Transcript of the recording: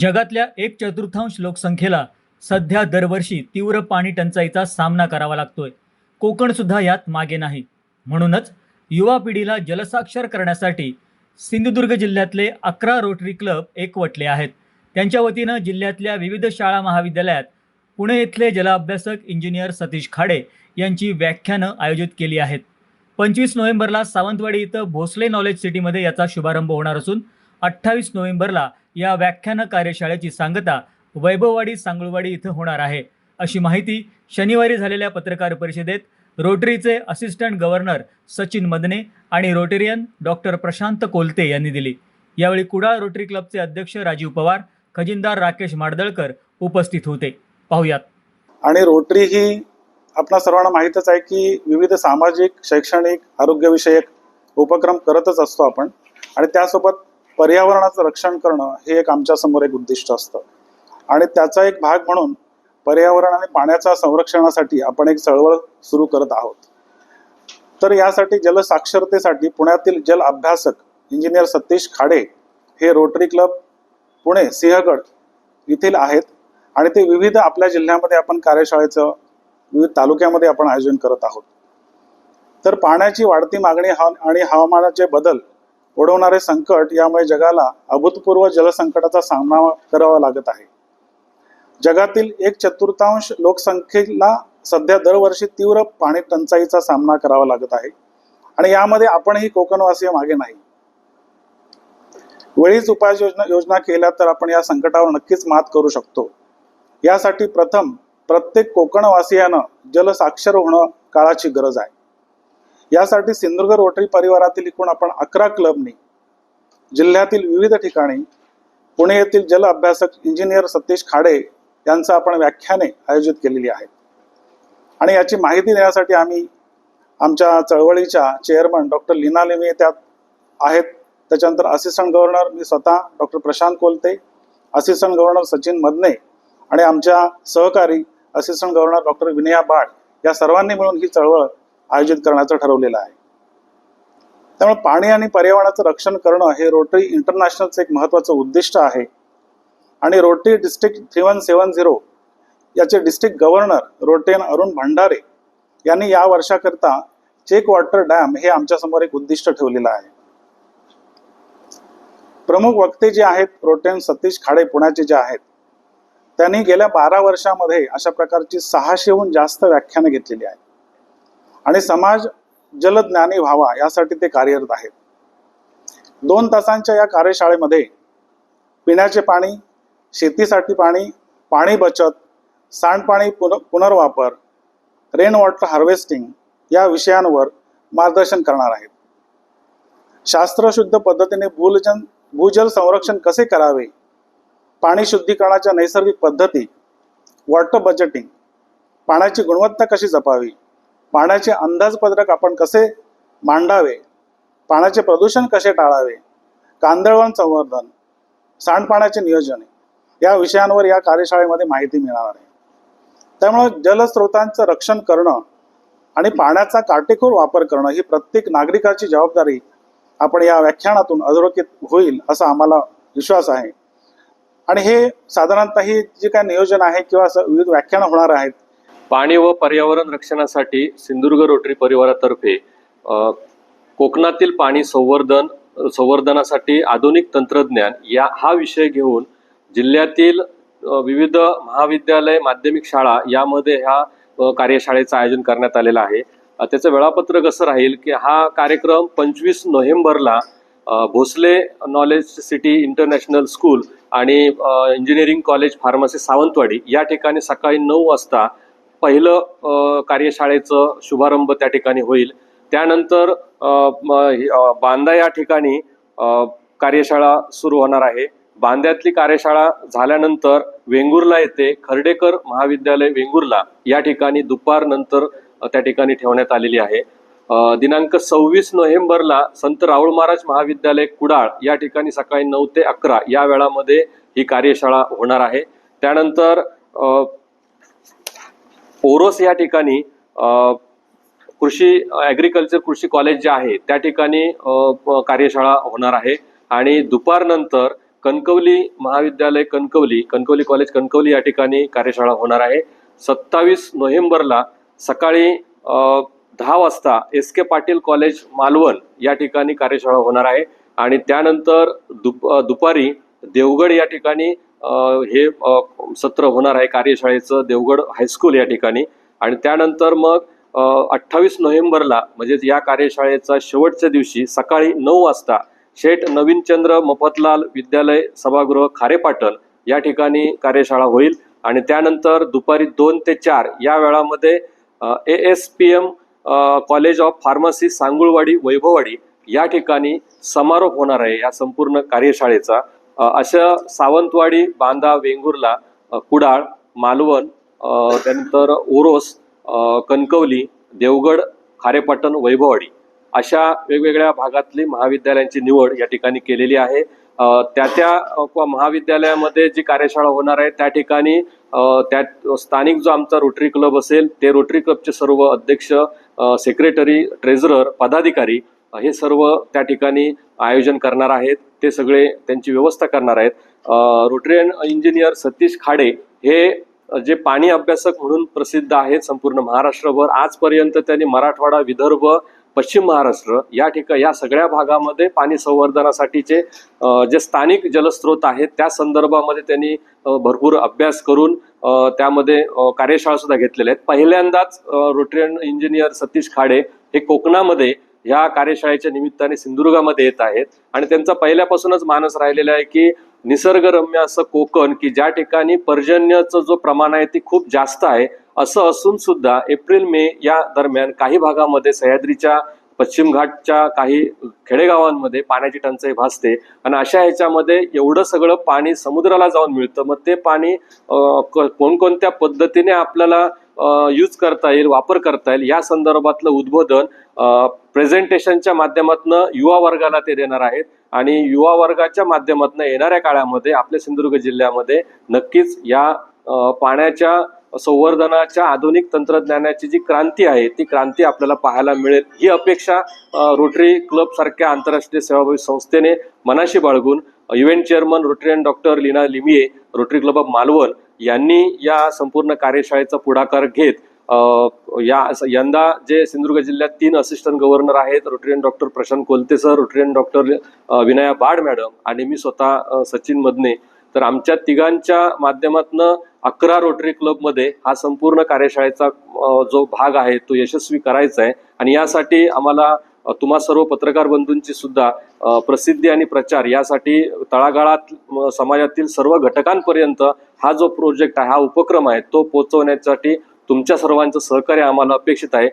जगातल्या एक चतुर्थांश लोकसंख्येला सध्या दरवर्षी तीव्र पाणी टंचाईचा सामना करावा लागतोय. कोकणसुद्धा यात मागे नाही. म्हणूनच युवा पिढीला जलसाक्षर करण्यासाठी सिंधुदुर्ग जिल्ह्यातले अकरा रोटरी क्लब एकवटले आहेत. त्यांच्या वतीनं जिल्ह्यातल्या विविध शाळा महाविद्यालयात पुणे इथले जलअभ्यासक इंजिनियर सतीश खाडे यांची व्याख्यानं आयोजित केली आहेत. पंचवीस नोव्हेंबरला सावंतवाडी इथं भोसले नॉलेज सिटीमध्ये याचा शुभारंभ होणार असून अठ्ठावीस नोव्हेंबरला या व्याख्यान कार्यशाळेची सांगता वैभववाडी सांगुळवाडी इथं होणार आहे. अशी माहिती शनिवारी झालेल्या पत्रकार परिषदेत रोटरीचे असिस्टंट गव्हर्नर सचिन मदने आणि रोटेरियन डॉक्टर प्रशांत कोलते यांनी दिली. यावेळी कुडाळ रोटरी क्लबचे अध्यक्ष राजीव पवार खजिनदार राकेश माडदळकर उपस्थित होते. पाहुयात. आणि रोटरी ही आपणा सर्वांना माहीतच आहे की विविध सामाजिक शैक्षणिक आरोग्यविषयक उपक्रम करतच असतो आपण. आणि त्यासोबत पर्यावरणाचं रक्षण करणं हे एक आमच्यासमोर एक उद्दिष्ट असतं. आणि त्याचा एक भाग म्हणून पर्यावरण आणि पाण्याच्या संरक्षणासाठी आपण एक चळवळ सुरू करत आहोत. तर यासाठी जलसाक्षरतेसाठी पुण्यातील जल अभ्यासक इंजिनियर सतीश खाडे हे रोटरी क्लब पुणे सिंहगड येथील आहेत आणि ते विविध आपल्या जिल्ह्यामध्ये आपण कार्यशाळेचं विविध तालुक्यामध्ये आपण आयोजन करत आहोत. तर पाण्याची वाढती मागणी हवा- आणि हवामानाचे बदल ओढवणारे संकट यामुळे जगाला अभूतपूर्व जलसंकटाचा सामना करावा लागत आहे. जगातील एक चतुर्थांश लोकसंख्येला सध्या दरवर्षी तीव्र पाणी टंचाईचा सामना करावा लागत आहे आणि यामध्ये आपणही कोकणवासीय मागे नाही. वेळीच उपाययोजना योजना केल्या तर आपण या संकटावर नक्कीच मात करू शकतो. यासाठी प्रथम प्रत्येक कोकणवासियानं जलसाक्षर होणं काळाची गरज आहे. यासाठी सिंधुदुर्ग रोटरी परिवारातील एकूण आपण अकरा क्लबनी जिल्ह्यातील विविध ठिकाणी पुणे येथील जल अभ्यासक इंजिनियर सतीश खाडे यांचं आपण व्याख्याने आयोजित केलेली आहेत. आणि याची माहिती देण्यासाठी आम्ही आमच्या चळवळीच्या चेअरमन डॉक्टर लीना लिमे त्यात आहेत. त्याच्यानंतर असिस्टंट गव्हर्नर मी स्वतः doctor Prashant Kolte assistant governor Sachin Madane आणि आमच्या सहकारी असिस्टंट गव्हर्नर डॉक्टर विनया बाळ या सर्वांनी मिळून ही चळवळ आयोजित करण्याचं ठरवलेलं आहे. त्यामुळे पाणी आणि पर्यावरणाचं रक्षण करणं हे रोटरी इंटरनॅशनलचं एक महत्त्वाचं उद्दिष्ट आहे. आणि Rotary district three one seven zero याचे district governor rotten Arun Bhandare यांनी या वर्षाकरता चेक वॉटर डॅम हे आमच्यासमोर एक उद्दिष्ट ठेवलेलं आहे. प्रमुख वक्ते जे आहेत रोटेन सतीश खाडे पुण्याचे जे आहेत त्यांनी गेल्या बारा वर्षामध्ये अशा प्रकारची सहाशेहून जास्त व्याख्यानं घेतलेली आहेत. आणि समाज जलज्ञानी व्हावा यासाठी ते कार्यरत आहेत. दोन तासांच्या या कार्यशाळेमध्ये पिण्याचे पाणी शेतीसाठी पाणी पाणी बचत सांडपाणी पुन पुनर्वापर रेन वॉटर हार्वेस्टिंग या विषयांवर मार्गदर्शन करणार आहेत. शास्त्रशुद्ध पद्धतीने भूलजन भूजल संरक्षण कसे करावे? पाणी शुद्धीकरणाच्या नैसर्गिक पद्धती वॉटर बजेटिंग पाण्याची गुणवत्ता कशी जपावी? पाण्याचे अंदाजपत्रक आपण कसे मांडावे? पाण्याचे प्रदूषण कसे टाळावे? कांदळवन संवर्धन सांडपाण्याचे नियोजन या विषयांवर या कार्यशाळेमध्ये माहिती मिळणार आहे. त्यामुळे जलस्रोतांचं रक्षण करणं आणि पाण्याचा काटेकोर वापर करणं ही प्रत्येक नागरिकाची जबाबदारी आपण या व्याख्यानातून अधोरेखित होईल असा आम्हाला विश्वास आहे. आणि हे साधारणतः ही जे काय नियोजन आहे किंवा विविध व्याख्यानं होणार आहेत पाणी व पर्यावरण रक्षणासाठी सिंधुदुर्ग रोटरी परिवारातर्फे कोकणातील पाणी संवर्धन संवर्धनासाठी आधुनिक तंत्रज्ञान या हा विषय घेऊन जिल्ह्यातील विविध महाविद्यालय माध्यमिक शाळा यामध्ये ह्या कार्यशाळेचं आयोजन करण्यात आलेलं आहे. त्याचं वेळापत्रक असं राहील की हा कार्यक्रम पंचवीस नोव्हेंबरला Bhosale knowledge city international school आणि इंजिनिअरिंग कॉलेज फार्मसी सावंतवाडी या ठिकाणी सकाळी नऊ वाजता पहिलं कार्यशाळेचं शुभारंभ त्या ठिकाणी होईल. त्यानंतर बांदा या ठिकाणी कार्यशाळा सुरू होणार आहे. बांद्यातली कार्यशाळा झाल्यानंतर वेंगुर्ला येथे खर्डेकर महाविद्यालय वेंगुर्ला या ठिकाणी दुपारनंतर त्या ठिकाणी ठेवण्यात आलेली आहे. दिनांक सव्वीस नोव्हेंबरला संत राऊळ महाराज महाविद्यालय कुडाळ या ठिकाणी सकाळी नऊ ते अकरा या वेळामध्ये ही कार्यशाळा होणार आहे. त्यानंतर ओरोस या ठिकाणी कृषी ॲग्रिकल्चर कृषी कॉलेज जे आहे त्या ठिकाणी कार्यशाळा होणार आहे. आणि दुपारनंतर कणकवली महाविद्यालय कणकवली कणकवली कॉलेज कणकवली या ठिकाणी कार्यशाळा होणार आहे. सत्तावीस नोव्हेंबरला सकाळी दहा वाजता S K Patil college Malvan या ठिकाणी कार्यशाळा होणार आहे. आणि त्यानंतर दुप दुपारी देवगड या ठिकाणी हे सत्र होणार आहे कार्यशाळेचं देवगड हायस्कूल या ठिकाणी. आणि त्यानंतर मग अठ्ठावीस नोव्हेंबरला म्हणजेच या कार्यशाळेचा शेवटच्या दिवशी सकाळी नऊ वाजता शेठ नवीनचंद्र मफतलाल विद्यालय सभागृह खारेपाटण या ठिकाणी कार्यशाळा होईल. आणि त्यानंतर दुपारी दोन ते चार या वेळामध्ये A S P M college of pharmacy Sangulwadi Vaibhavwadi या ठिकाणी समारोप होणार आहे या संपूर्ण कार्यशाळेचा. अशा सावंतवाडी बांदा वेंगुर्ला कुडाळ मालवण त्यानंतर ओरोस कणकवली देवगड खारेपाटण वैभववाडी अशा वेगवेगळ्या भागातली महाविद्यालयांची निवड या ठिकाणी केलेली आहे. त्या त्या महाविद्यालयामध्ये जी कार्यशाळा होणार आहे त्या ठिकाणी त्या स्थानिक जो आमचा रोटरी क्लब असेल ते रोटरी क्लबचे सर्व अध्यक्ष सेक्रेटरी ट्रेझरर पदाधिकारी हे सर्व त्या ठिकाणी आयोजन करणार आहेत. ते सगळे त्यांची व्यवस्था करणार आहेत. रोटरियन इंजिनियर सतीश खाडे हे जे पाणी अभ्यासक म्हणून प्रसिद्ध आहेत संपूर्ण महाराष्ट्रभर आजपर्यंत त्यांनी मराठवाडा विदर्भ पश्चिम महाराष्ट्र या ठिकाणी या सगळ्या भागामध्ये पाणी संवर्धनासाठीचे जे स्थानिक जलस्रोत आहेत त्या संदर्भामध्ये त्यांनी भरपूर अभ्यास करून त्यामध्ये कार्यशाळा सुद्धा घेतलेल्या आहेत. पहिल्यांदाच रोटरियन इंजिनियर सतीश खाडे हे कोकणामध्ये या कार्यशाळेच्या निमित्ताने सिंधुदुर्गामध्ये येत आहेत. आणि त्यांचा पहिल्यापासूनच मानस राहिलेला आहे की निसर्गरम्य असं कोकण की ज्या ठिकाणी पर्जन्याचं जो प्रमाण आहे ते खूप जास्त आहे असं असून सुद्धा एप्रिल मे या दरम्यान काही भागामध्ये सह्याद्रीच्या पश्चिम घाटच्या काही खेडेगावांमध्ये पाण्याची टंचाई भासते. आणि अशा ह्याच्यामध्ये एवढं सगळं पाणी समुद्राला जाऊन मिळतं. मग ते पाणी क- कोणकोणत्या पद्धतीने आपल्याला यूज करता येईल वापर करता येईल या संदर्भातलं उद्बोधन प्रेझेंटेशनच्या माध्यमातून युवा वर्गाला ते देणार आहेत. आणि युवा वर्गाच्या माध्यमातून येणाऱ्या काळामध्ये आपल्या सिंधुदुर्ग जिल्ह्यामध्ये नक्कीच या पाण्याच्या संवर्धनाच्या आधुनिक तंत्रज्ञानाची जी क्रांती आहे ती क्रांती आपल्याला पाहायला मिळेल. ही अपेक्षा रोटरी क्लब सारख्या आंतरराष्ट्रीय सेवाभावी संस्थेने मनाशी बाळगून event chairman Rotarian doctor Leena Limaye Rotary club of Malvan यांनी या संपूर्ण कार्यशाळेचा पुढाकार घेत या यंदा जे सिंधुदुर्ग जिल्ह्यात तीन असिस्टंट गव्हर्नर आहेत Rotarian doctor Prashant Kolte sir Rotarian doctor Vinaya Bad madam आणि मी स्वतः सचिन मदने. तर आमच्या तिघांच्या माध्यमातनं अकरा रोटरी क्लबमध्ये हा संपूर्ण कार्यशाळेचा जो भाग आहे तो यशस्वी करायचा आहे. आणि यासाठी आम्हाला तुम्हा सर्व पत्रकार बंधूंची सुद्धा प्रसिद्धी आणि प्रचार यासाठी तळागाळात समाजातील सर्व घटकांपर्यंत हा जो प्रोजेक्ट आहे हा उपक्रम आहे तो पोहोचवण्यासाठी तुमच्या सर्वांचं सहकार्य आम्हाला अपेक्षित आहे.